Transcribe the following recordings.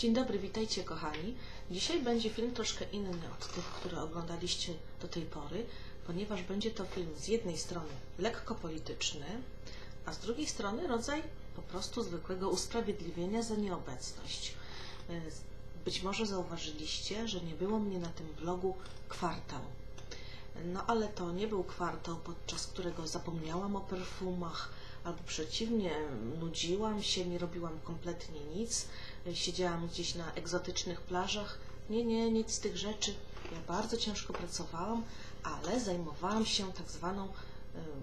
Dzień dobry, witajcie kochani. Dzisiaj będzie film troszkę inny od tych, które oglądaliście do tej pory, ponieważ będzie to film z jednej strony lekko polityczny, a z drugiej strony rodzaj po prostu zwykłego usprawiedliwienia za nieobecność. E, Być może zauważyliście, że nie było mnie na tym vlogu kwartał. No ale to nie był kwartał, podczas którego zapomniałam o perfumach, albo przeciwnie, nudziłam się, nie robiłam kompletnie nic, siedziałam gdzieś na egzotycznych plażach. Nie, nie, nic z tych rzeczy. Ja bardzo ciężko pracowałam, ale zajmowałam się tak zwaną,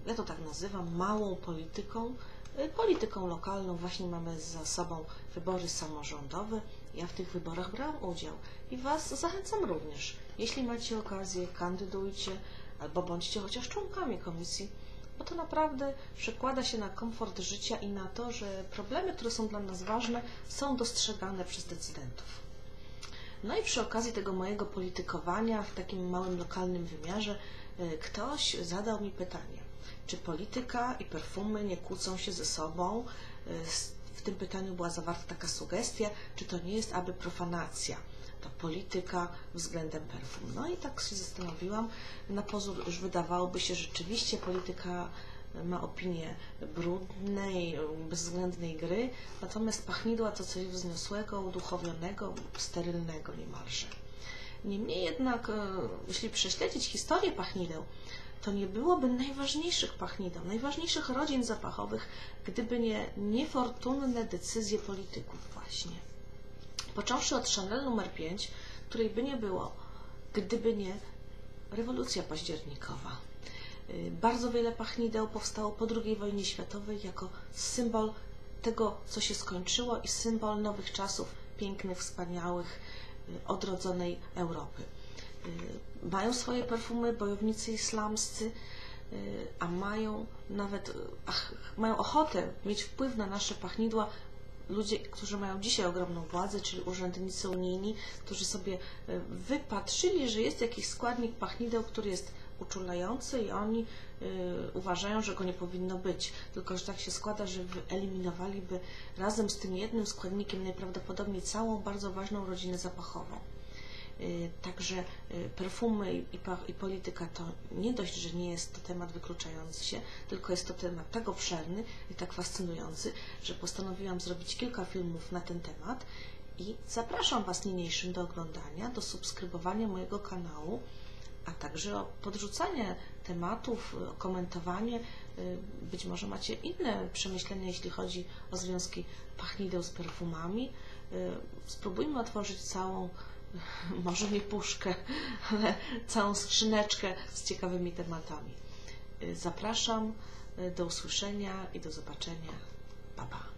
ja to tak nazywam, małą polityką, e, polityką lokalną. Właśnie mamy za sobą wybory samorządowe. Ja w tych wyborach brałam udział i Was zachęcam również. Jeśli macie okazję, kandydujcie albo bądźcie chociaż członkami komisji, bo to naprawdę przekłada się na komfort życia i na to, że problemy, które są dla nas ważne, są dostrzegane przez decydentów. No i przy okazji tego mojego politykowania w takim małym lokalnym wymiarze y, ktoś zadał mi pytanie, czy polityka i perfumy nie kłócą się ze sobą? S- W tym pytaniu była zawarta taka sugestia, czy to nie jest aby profanacja, ta polityka względem perfum. No i tak się zastanowiłam, na pozór już wydawałoby się, że rzeczywiście polityka ma opinię brudnej, bezwzględnej gry, natomiast pachnidła to coś wzniosłego, uduchowionego, sterylnego niemalże. Niemniej jednak, e, jeśli prześledzić historię pachnideł, to nie byłoby najważniejszych pachnideł, najważniejszych rodzin zapachowych, gdyby nie niefortunne decyzje polityków właśnie. Począwszy od Chanel numer 5, której by nie było, gdyby nie rewolucja październikowa. Y, Bardzo wiele pachnideł powstało po II wojnie światowej jako symbol tego, co się skończyło i symbol nowych czasów, pięknych, wspaniałych, y, odrodzonej Europy. Y, Mają swoje perfumy bojownicy islamscy, a mają nawet, ach, mają ochotę mieć wpływ na nasze pachnidła ludzie, którzy mają dzisiaj ogromną władzę, czyli urzędnicy unijni, którzy sobie y, wypatrzyli, że jest jakiś składnik pachnideł, który jest uczulający i oni y, uważają, że go nie powinno być. Tylko, że tak się składa, że wyeliminowaliby razem z tym jednym składnikiem najprawdopodobniej całą bardzo ważną rodzinę zapachową. Y, Także y, perfumy i, polityka to nie dość, że nie jest to temat wykluczający się, tylko jest to temat tak obszerny i tak fascynujący, że postanowiłam zrobić kilka filmów na ten temat i zapraszam Was niniejszym do oglądania, do subskrybowania mojego kanału, a także o podrzucanie tematów, o komentowanie. Y, Być może macie inne przemyślenia, jeśli chodzi o związki pachnideł z perfumami. Spróbujmy otworzyć całą może nie puszkę, ale całą skrzyneczkę z ciekawymi tematami. Zapraszam do usłyszenia i do zobaczenia. Pa, pa.